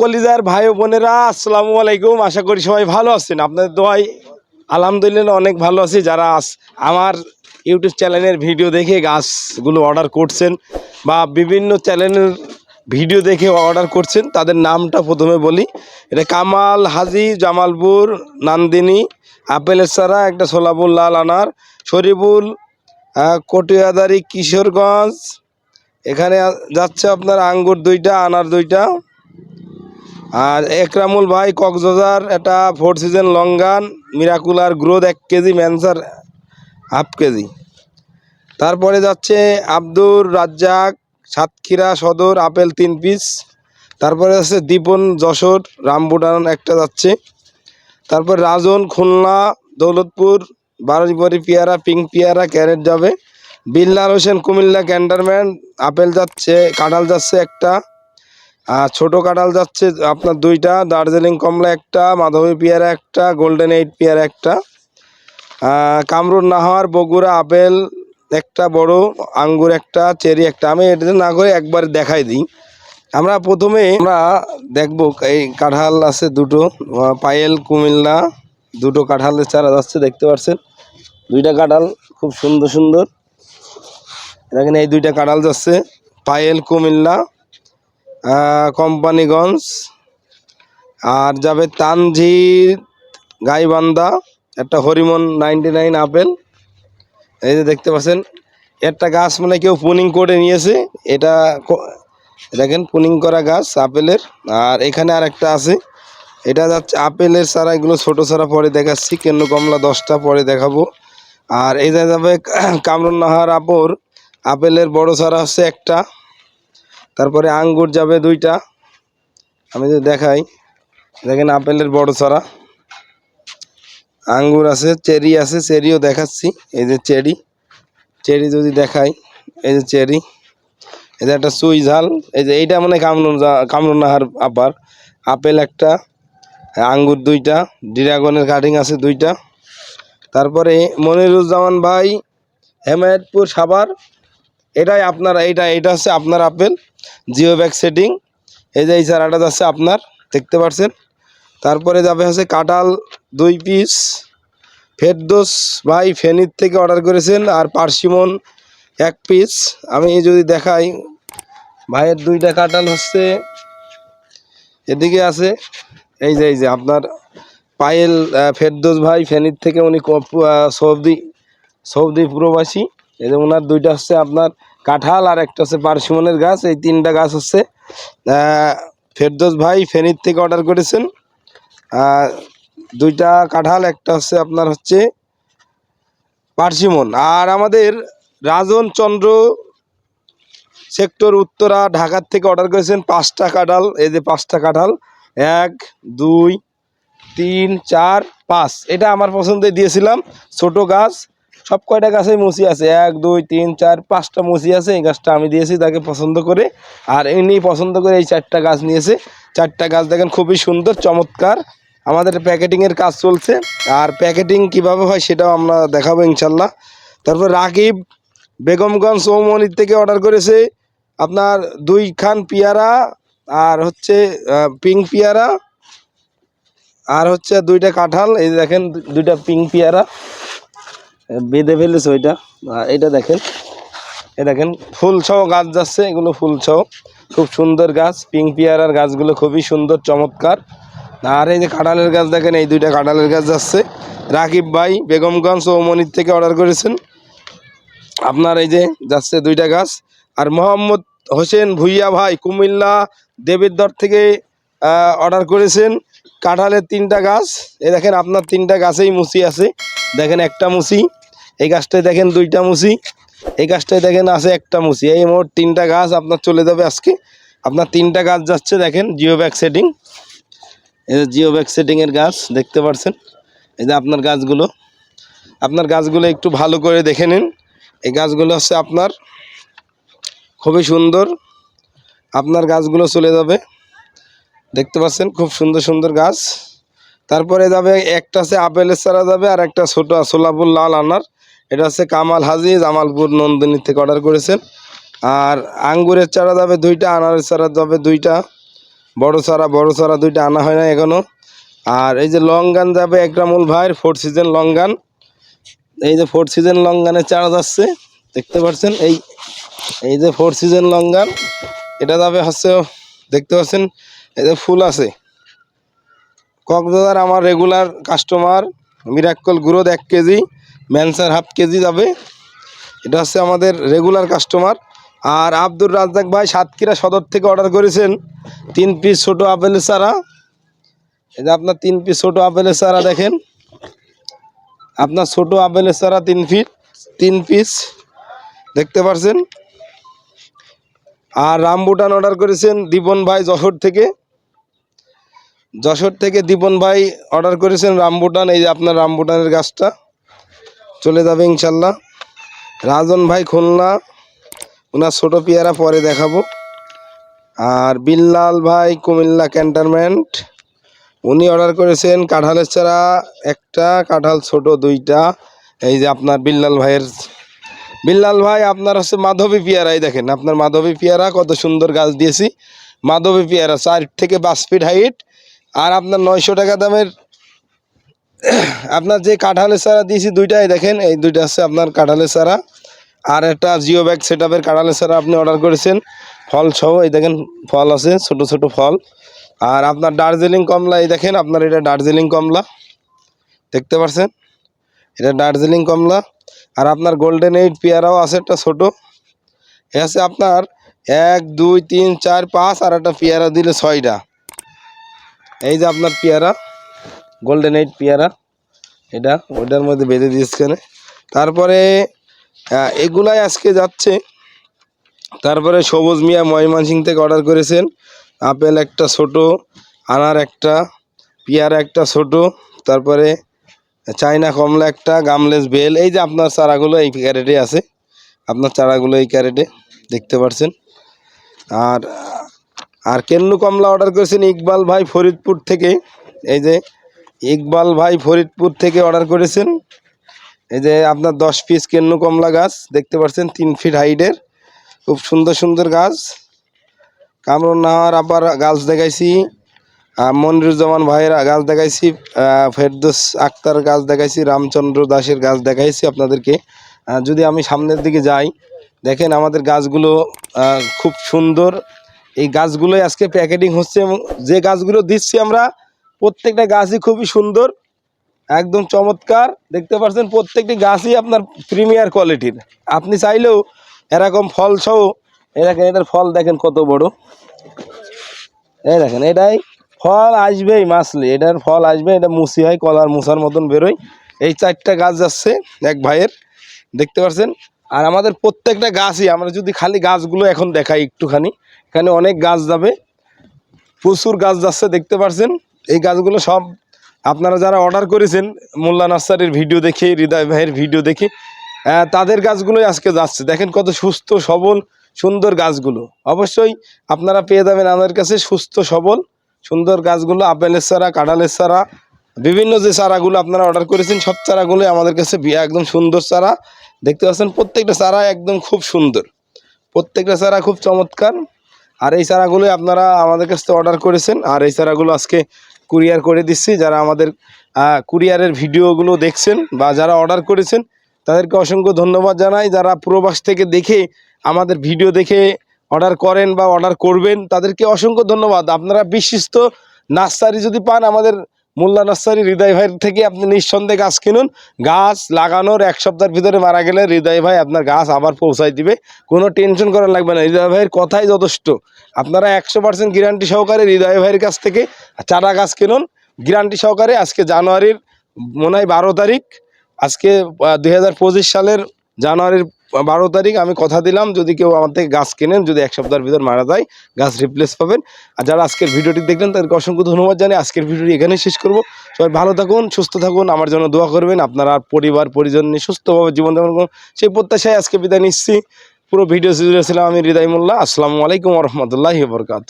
কলিজার ভাই বোনেরা, আসসালামু আলাইকুম। আশা করি সবাই ভালো আছেন। আপনাদের দোয়াই আলহামদুলিল্লাহ অনেক ভালো আছি। যারা আমার ইউটিউব চ্যানেলের ভিডিও দেখে গাছগুলো অর্ডার করছেন বা বিভিন্ন চ্যানেলের ভিডিও দেখে অর্ডার করছেন, তাদের নামটা প্রথমে বলি। এটা কামাল হাজি জামালপুর, নান্দিনী আপেলের সারা একটা সোলাপুর, লাল আনার, শরীফুল কটিয়াদারি, কিশোরগঞ্জ। এখানে যাচ্ছে আপনার আঙ্গুর দুইটা, আনার দুইটা। আর একরামুল ভাই, কক্সবাজার, এটা four season longan miracle growth এক কেজি ম্যানসার হাফ কেজি। তারপরে যাচ্ছে আব্দুর রাজ্জাক, সাতক্ষীরা সদর, আপেল তিন পিস তারপরে যাচ্ছে দীপন যশোর রামবুটান একটা যাচ্ছে। তারপর রাজন, খুলনা, দৌলতপুর বারোজবাড়ি পেয়ারা, পিঙ্ক পেয়ারা, ক্যারেট যাবে। বিল্লাল হোসেন, কুমিল্লা ক্যান্টারম্যান আপেল যাচ্ছে, কাঁঠাল যাচ্ছে একটা। আর ছোটো কাঁঠাল যাচ্ছে আপনার দুইটা দার্জিলিং কমলা একটা মাধবী পেয়ারা একটা গোল্ডেন এইট পেয়ারা একটা। আহ, কামরুন নাহার বগুড়া আপেল একটা বড় আঙ্গুর একটা চেরি একটা। আমি এটা না করে একবার দেখাই দিই। আমরা প্রথমে আমরা দেখব এই কাঁঠাল আছে দুটো পায়েল কুমিল্লা দুটো কাঁঠালের চারা যাচ্ছে দেখতে পাচ্ছেন দুইটা কাঁঠাল খুব সুন্দর সুন্দর। দেখেন এই দুইটা কাঁঠাল যাচ্ছে পায়েল কুমিল্লা। কোম্পানিগঞ্জ। আর যাবে তানজির গাইবান্ধা, একটা হরিমন নাইনটি নাইন আপেল। এই যে দেখতে পাচ্ছেন, একটা গাছ মানে কেউ পুনিং করে নিয়েছে। এটা দেখেন, পুনিং করা গাছ আপেলের। আর এখানে আর একটা আছে। এটা যাচ্ছে আপেলের চারা, এগুলো ছোটো চারা পরে দেখাচ্ছি। কেন কমলা দশটা পরে দেখাবো। আর এই যে যাবে কামরুন নাহার আপর, আপেলের বড় চারা হচ্ছে একটা। তারপরে আঙ্গুর যাবে দুইটা। আমি যদি দেখাই, দেখেন আপেলের বড় চারা আঙ্গুর আছে, চেরি আছে, চেরিও দেখাচ্ছি, এই যে চেরি। চেরি যদি দেখাই, এই যে চেরি, এই যে একটা সুই ঝাল, এই যে এইটা মানে কামরুন কামরুন নাহার আপার। আপেল একটা, আঙ্গুর দুইটা, ড্রাগনের কাটিং আছে দুইটা। তারপরে মনিরুজ্জামান ভাই, হেমায়তপুর সাবার এটাই আপনার, এইটা এটা হচ্ছে আপনার আপেল। Geo bag setting. এই যে এই চারাটা যাচ্ছে আপনার, দেখতে পাচ্ছেন। তারপরে যাবে হচ্ছে কাঁঠাল দুই পিস ফেরদোস ভাই ফেনীর থেকে অর্ডার করেছেন আর পার্সিমন এক পিস আমি যদি দেখাই, ভাইয়ের দুইটা কাঁঠাল হচ্ছে, এদিকে আছে, এই যে এই যে আপনার পায়েল ফেরদোস ভাই ফেনীর থেকে উনি সৌদি সৌদি প্রবাসী। এই যে ওনার দুইটা হচ্ছে আপনার কাঁঠাল আর একটা হচ্ছে পার্সিমনের গাছ, এই তিনটা গাছ হচ্ছে। ফেরদোস ভাই ফেনীর থেকে অর্ডার করেছেন। দুইটা কাঁঠাল, একটা হচ্ছে আপনার হচ্ছে পার্সিমন আর আমাদের রাজন চন্দ্র সেক্টর উত্তরা, ঢাকার থেকে অর্ডার করেছেন পাঁচটা কাঁঠাল। এই যে পাঁচটা কাঁঠাল, এক, দুই, তিন, চার, পাঁচ। এটা আমার পছন্দে দিয়েছিলাম। ছোট গাছ সব কয়টা গাছেই মুসি আছে? এক, দুই, তিন, চার, পাঁচটা মুসি আছে। এই গাছটা আমি দিয়েছি তাকে পছন্দ করে। আর এমনি পছন্দ করে এই চারটা গাছ নিয়েছে। চারটা গাছ দেখেন খুবই সুন্দর, চমৎকার। আমাদের প্যাকেটিংয়ের কাজ চলছে। আর প্যাকেটিং কীভাবে হয় সেটাও আমরা দেখাবো ইনশাল্লাহ। তারপর রাকিব বেগমগঞ্জ চৌমনির থেকে অর্ডার করেছে আপনার দুই খান পিয়ারা আর হচ্ছে পিঙ্ক পেয়ারা আর হচ্ছে দুইটা কাঁঠাল। এই দেখেন দুইটা পিঙ্ক পেয়ারা। বেঁধে ফেলেছে ওইটা। এটা দেখেন। এ দেখেন, ফুল সহ গাছ যাচ্ছে, এগুলো ফুল সহ খুব সুন্দর গাছ, পিঙ্ক পেয়ারার গাছগুলো খুবই সুন্দর, চমৎকার। আর এই যে কাঁঠালের গাছ দেখেন, এই দুইটা কাঁঠালের গাছ যাচ্ছে। রাকিব ভাই বেগমগঞ্জ চৌমনির থেকে অর্ডার করেছেন। আপনার এই যে যাচ্ছে দুইটা গাছ। আর মোহাম্মদ হোসেন ভুইয়া ভাই কুমিল্লা দেবেরদর থেকে অর্ডার করেছেন কাঁঠালের তিনটা গাছ। এ দেখেন, আপনার তিনটা গাছেই মুসি আছে। দেখেন একটা মুসি, এই গাছটায় দেখেন দুইটা মুসি, এই গাছটায় দেখেন আছে একটা মুসি। এই মোট তিনটা গাছ আপনার চলে যাবে আজকে। আপনার তিনটা গাছ যাচ্ছে, দেখেন জিও ব্যাগ সেটিং। এই যে জিও ব্যাগ সেটিংয়ের গাছ, দেখতে পাচ্ছেন এই যে আপনার গাছগুলো। আপনার গাছগুলো একটু ভালো করে দেখে নিন। এই গাছগুলো হচ্ছে আপনার খুবই সুন্দর। আপনার গাছগুলো চলে যাবে। দেখতে পাচ্ছেন? খুব সুন্দর সুন্দর গাছ। তারপরে যাবে, একটা আছে আপেলের চারা যাবে, আর একটা ছোট সোলাপুর লাল আনার। এটা হচ্ছে কামাল হাজি, জামালপুর নন্দিনী থেকে অর্ডার করেছেন। আর আঙ্গুরের চারা যাবে দুইটা, আনারের চারা যাবে দুইটা। বড় চারা বড় চারা দুইটা আনা হয় না এখনও আর এই যে লং গান যাবে একরামুল ভাইয়ের ফোর্থ সিজন লং গান এই যে ফোর্থ সিজন লং গানের চারা যাচ্ছে, দেখতে পাচ্ছেন, এই এই যে ফোর সিজন লং গান এটা যাবে হচ্ছে, দেখতে পাচ্ছেন, এই যে ফুল আছে। কক্সবাজার আমার রেগুলার কাস্টমার মিরাক্কল গ্রোথ এক কেজি ম্যানসার হাফ কেজি যাবে। এটা হচ্ছে আমাদের রেগুলার কাস্টমার আর আব্দুর রাজ্জাক ভাই সাতক্ষীরা সদর থেকে অর্ডার করেছেন তিন পিস ছোট আপেলের চারা। এটা আপনার তিন পিস ছোট আপেলের চারা দেখেন। আপনার ছোট আপেলের চারা তিন ফিট তিন পিস দেখতে পারছেন? আর রামবুটান অর্ডার করেছেন দীপন ভাই যশোর থেকে। যশোর থেকে দীপন ভাই অর্ডার করেছেন রামবুটান এই যে আপনার রামবুটানের গাছটা। চলে যাবে ইনশাল্লাহ। রাজন ভাই খুলনা। ওনার ছোটো পেয়ারা পরে দেখাবো। আর বিল্লাল ভাই কুমিল্লা ক্যান্টনমেন্ট। উনি অর্ডার করেছেন কাঁঠালের চারা একটা, কাঁঠাল ছোট দুইটা। এই যে আপনার বিল্লাল ভাইয়ের বিল্লাল ভাই, আপনার হচ্ছে মাধবী পেয়ারাই দেখেন। আপনার মাধবী পেয়ারা কত সুন্দর গাছ দিয়েছি। মাধবী পেয়ারা, চার থেকে পাঁচ ফিট হাইট আর আপনার নয়শো টাকা দামের, আপনার যে কাঁঠালের চারা দিয়েছি দুইটাই দেখেন, এই দুইটা হচ্ছে আপনার কাঁঠালের চারা। আর একটা জিও ব্যাগ সেট আপের কাঁঠালের চারা আপনি অর্ডার করেছেন, ফল সহ, এই দেখেন ফল আছে, ছোট ছোট ফল। আর আপনার দার্জিলিং কমলা, এই দেখেন আপনার এটা দার্জিলিং কমলা, দেখতে পাচ্ছেন এটা দার্জিলিং কমলা। আর আপনার গোল্ডেন এইট পেয়ারাও আছে একটা ছোট। এ আছে আপনার এক, দুই, তিন, চার, পাঁচ, আর একটা পেয়ারা দিলে ছয়টা। এই যে আপনার পেয়ারা গোল্ডেন এইট পেয়ারা, এটা ওইটার মধ্যে বেঁধে দিয়েছে এখানে। তারপরে এগুলাই আজকে যাচ্ছে। তারপরে সবুজ মিয়া ময়মনসিং থেকে অর্ডার করেছেন। আপেল একটা ছোট, আনার একটা, পেয়ারা একটা ছোট, তারপরে চাইনা কমলা একটা গামলেস বেল এই যে আপনার চারাগুলো এই ক্যারেটে আছে। আপনার চারাগুলো এই ক্যারেটে দেখতে পাচ্ছেন আর আর কেন্নু কমলা অর্ডার করেছেন ইকবাল ভাই ফরিদপুর থেকে। এই যে ইকবাল ভাই ফরিদপুর থেকে অর্ডার করেছেন। এই যে আপনার দশ পিস কেন্নু কমলা গাছ, দেখতে পাচ্ছেন, তিন ফিট হাইটের খুব সুন্দর সুন্দর গাছ। কামরুন নাহার আবার গাছ দেখাইছি মনিরুজ্জামান ভাইয়ের গাছ দেখাইছি ফেরদোস আক্তার গাছ দেখাইছি, রামচন্দ্র দাসের গাছ দেখাইছি আপনাদেরকে। যদি আমি সামনের দিকে যাই, দেখেন আমাদের গাছগুলো খুব সুন্দর এই গাছগুলোই আজকে প্যাকেটিং হচ্ছে এবং যে গাছগুলো দিচ্ছি আমরা, প্রত্যেকটা গাছই খুবই সুন্দর, একদম চমৎকার। দেখতে পাচ্ছেন, প্রত্যেকটি গাছই আপনার প্রিমিয়ার কোয়ালিটির। আপনি চাইলেও এরকম ফল সহ দেখেন, এটার ফল দেখেন কত বড়। এই দেখেন, এটাই ফল আসবেই মাসলি, এটার ফল আসবে, এটা মুসি হয়, কলার মুসার মতন বেরোয়। এই চারটা গাছ যাচ্ছে, এক ভাইয়ের, দেখতে পাচ্ছেন। আর আমাদের প্রত্যেকটা গাছই, আমরা যদি খালি গাছগুলো এখন দেখাই একটুখানি এখানে অনেক গাছ যাবে। প্রচুর গাছ যাচ্ছে, দেখতে পারছেন? এই গাছগুলো সব আপনারা যারা অর্ডার করেছেন, মোল্লা নার্সারির ভিডিও দেখে, হৃদয় ভাইয়ের ভিডিও দেখে তাদের গাছগুলোই আজকে যাচ্ছে। দেখেন কত সুস্থ, সবল, সুন্দর গাছগুলো। অবশ্যই আপনারা পেয়ে যাবেন আমাদের কাছে সুস্থ, সবল, সুন্দর গাছগুলো আপেলের চারা কাঁঠালের চারা, বিভিন্ন যে চারাগুলো আপনারা অর্ডার করেছেন, সব চারাগুলোই আমাদের কাছে একদম সুন্দর চারা। দেখতে পাচ্ছেন, প্রত্যেকটা চারা একদম খুব সুন্দর। প্রত্যেকটা চারা খুব চমৎকার। আর এই চারাগুলোই আপনারা আমাদের কাছ থেকে অর্ডার করেছেন। আর এই চারাগুলো আজকে কুরিয়ার করে দিচ্ছি। যারা আমাদের কুরিয়ারের ভিডিওগুলো দেখছেন বা যারা অর্ডার করেছেন, তাদেরকে অসংখ্য ধন্যবাদ জানাই। যারা প্রবাস থেকে দেখে আমাদের ভিডিও দেখে অর্ডার করেন বা অর্ডার করবেন, তাদেরকে অসংখ্য ধন্যবাদ। আপনারা বিশিষ্ট নার্সারি যদি পান আমাদের মোল্লা নার্সারি হৃদয় ভাইয়ের থেকে আপনি নিঃসন্দেহে গাছ কিনুন। গাছ লাগানোর এক সপ্তাহের ভিতরে মারা গেলে হৃদয় ভাই আপনার গাছ আবার পৌঁছায় দিবে। কোনো টেনশন করার লাগবে না। হৃদয় ভাইয়ের কথাই যথেষ্ট। আপনারা একশো পার্সেন্ট গ্যারান্টি সহকারে হৃদয় ভাইয়ের কাছ থেকে চারা গাছ কিনুন। গ্যারান্টি সহকারে আজকে জানুয়ারির, মনে হয় বারো তারিখ, আজকে দু হাজার পঁচিশ সালের জানুয়ারির বারো তারিখ আমি কথা দিলাম, যদি কেউ আমার থেকে গাছ কেনেন, যদি এক সপ্তাহের ভিতর মারা যায়, গাছ রিপ্লেস পাবেন। আর যারা আজকের ভিডিওটি দেখলেন, তাদেরকে অসংখ্য ধন্যবাদ জানি আজকের ভিডিওটি এখানেই শেষ করব। সবাই ভালো থাকুন, সুস্থ থাকুন, আমার জন্য দোয়া করবেন। আপনারা পরিবার, পরিজন নিয়ে সুস্থভাবে জীবনযাপন করুন। সেই প্রত্যাশায় আজকে বিদায় নিচ্ছি। পুরো ভিডিও জুড়ে ছিলাম আমি হৃদয় মোল্লা। আসসালামু আলাইকুম রহমতুল্লাহ বরকাত